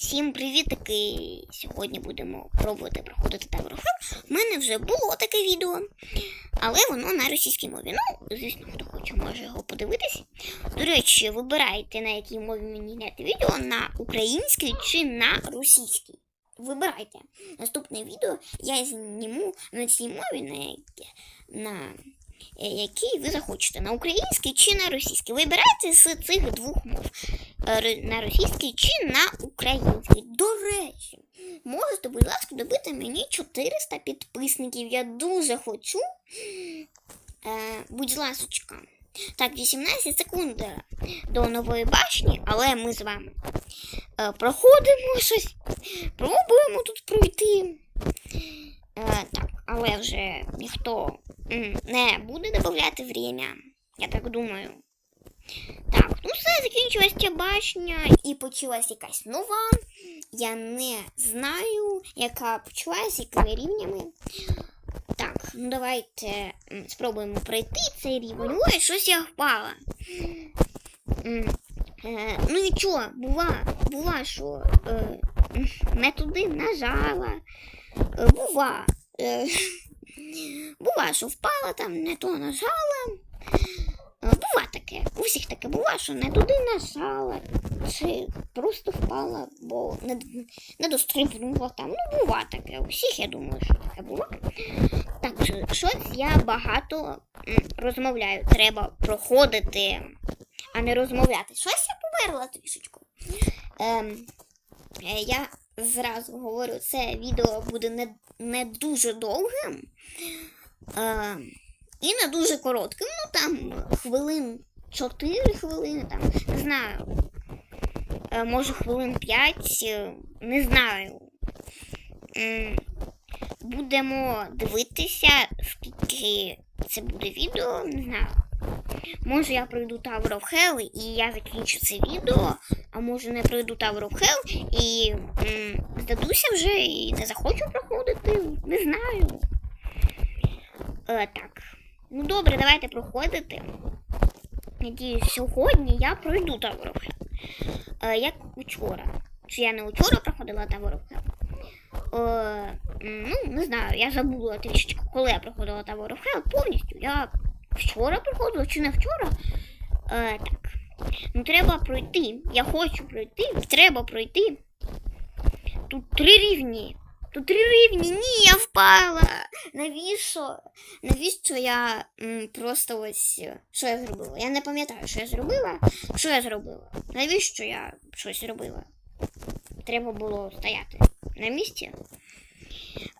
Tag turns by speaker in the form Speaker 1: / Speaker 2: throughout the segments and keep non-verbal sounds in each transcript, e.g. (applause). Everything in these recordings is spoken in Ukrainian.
Speaker 1: Всім привітики! Сьогодні будемо пробувати проходити Таврофел. У мене вже було таке відео, але воно на російській мові. Ну, звісно, хто хоче, може його подивитись. До речі, вибирайте, на якій мові мені зняти відео, на українській чи на російській. Вибирайте. Наступне відео я зніму на цій мові, на, яке- на е, якій ви захочете, на українській чи на російській. Вибирайте з цих двох мов на російській чи на українській. До речі, можете, будь ласка, добити мені 400 підписників. Я дуже хочу. Е, будь ласочка. Так, 18 секунд до нової башні, але ми з вами е, проходимо щось, пробуємо тут пройти. Е, так, але вже ніхто не буде додати время. Я так думаю. Так, ну все, закінчилась ця башня і почалась якась нова. Я не знаю, яка почалась, якими рівнями. Так, ну давайте спробуємо пройти цей рівень. Ой, щось я впала. Е, ну нічого, бува, бува, що е, не туди нажала. Е, бува. Е, (laughs) бува, що впала там, не то нажала. Бува таке. У всіх таке бува, що не туди нажала, чи просто впала, бо не, не дострибнула там. Ну, бува таке. У всіх, я думаю, що таке бува. Так, що- щось я багато розмовляю. Треба проходити, а не розмовляти. Щось я померла трішечку. Ем, е, я зразу говорю, це відео буде не, не дуже довгим. Е, і не дуже коротким. Ну там хвилин 4 хвилини, там, не знаю. Е, може хвилин 5, е, не знаю. Будемо дивитися, скільки це буде відео, не знаю. Може я пройду Tower of Hell і я закінчу це відео, а може не пройду Tower of Hell і здадуся вже і не захочу проходити. Не знаю. Е, так. Ну добре, давайте проходити. Надіюсь, сьогодні я пройду of Е, як учора. Чи я не учора проходила of Е, ну, не знаю, я забула трішечки, коли я проходила Tower of Hell повністю. Я вчора проходила чи не вчора? Е, так. Ну треба пройти. Я хочу пройти. Треба пройти. Тут три рівні. Тут три рівні. Ні, я впала. Навіщо? Навіщо я м, просто ось. е, Що я зробила? Я не пам'ятаю, що я зробила. Що я зробила? Навіщо я щось зробила? Треба було стояти на місці.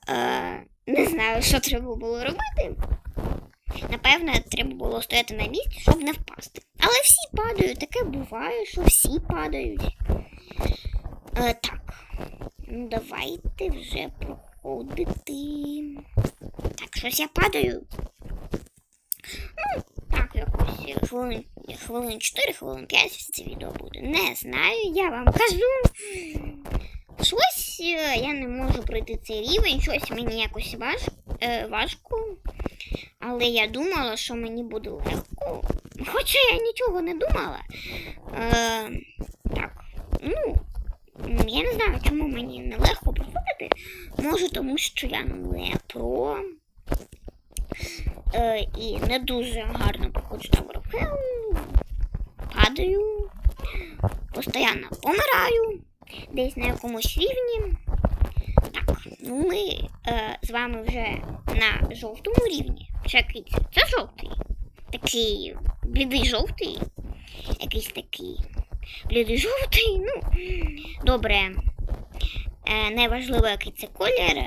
Speaker 1: Е, не знаю, що треба було робити. Напевно, треба було стояти на місці, щоб не впасти. Але всі падають, таке буває, що всі падають. Е, так. Ну, давайте вже проходити. Щось я падаю. Ну, так, якось хвилин, хвилин 4, хвилин 5 це відео буде. Не знаю, я вам кажу. Щось е, я не можу пройти цей рівень, щось мені якось важ, е, важко. Але я думала, що мені буде легко. Хоча я нічого не думала. Е, так, ну, я не знаю, чому мені нелегко проходити. Може, тому що я не про. І не дуже гарно проходжу Tower of Падаю. Постійно помираю. Десь на якомусь рівні. Так, ну ми е, з вами вже на жовтому рівні. Який це? Жовтий. Такий блідий жовтий. Якийсь такий блідий жовтий. Ну, добре. Е, неважливо, який це колір.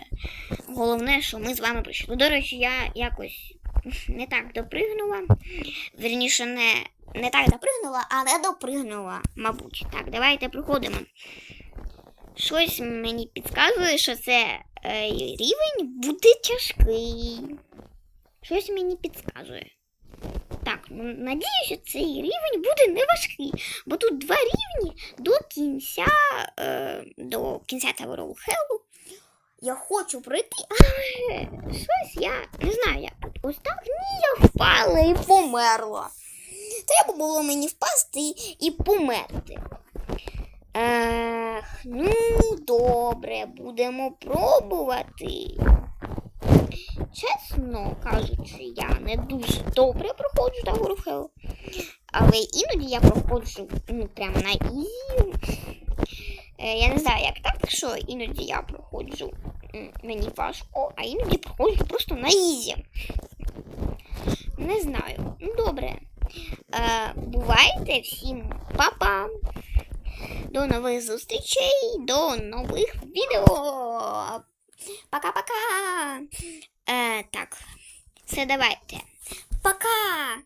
Speaker 1: Головне, що ми з вами прийшли. До речі, я якось не так допригнула. Вірніше, не, не так допригнула, а не допригнула, мабуть. Так, давайте проходимо. Щось мені підказує, що це е, рівень буде тяжкий. Щось мені підказує. Так, ну надіюся, цей рівень буде не важкий, бо тут два рівні до кінця, е, до кінця Tower of. Я хочу пройти, але щось я не знаю, як. Ось так ні, я впала і померла. Треба було мені впасти і померти. Ех, ну, Добре, будемо пробувати. Чесно кажучи, я не дуже добре проходжу Tower of Але іноді я проходжу ну, прямо на ізі. Е, я не знаю, як так, що іноді я проходжу мені важко, а іноді проходжу просто на ізі. Не знаю. Ну, добре. Е, бувайте всім па-па. До нових зустрічей, до нових відео. Пока-пока. Е, так, все давайте. Пока!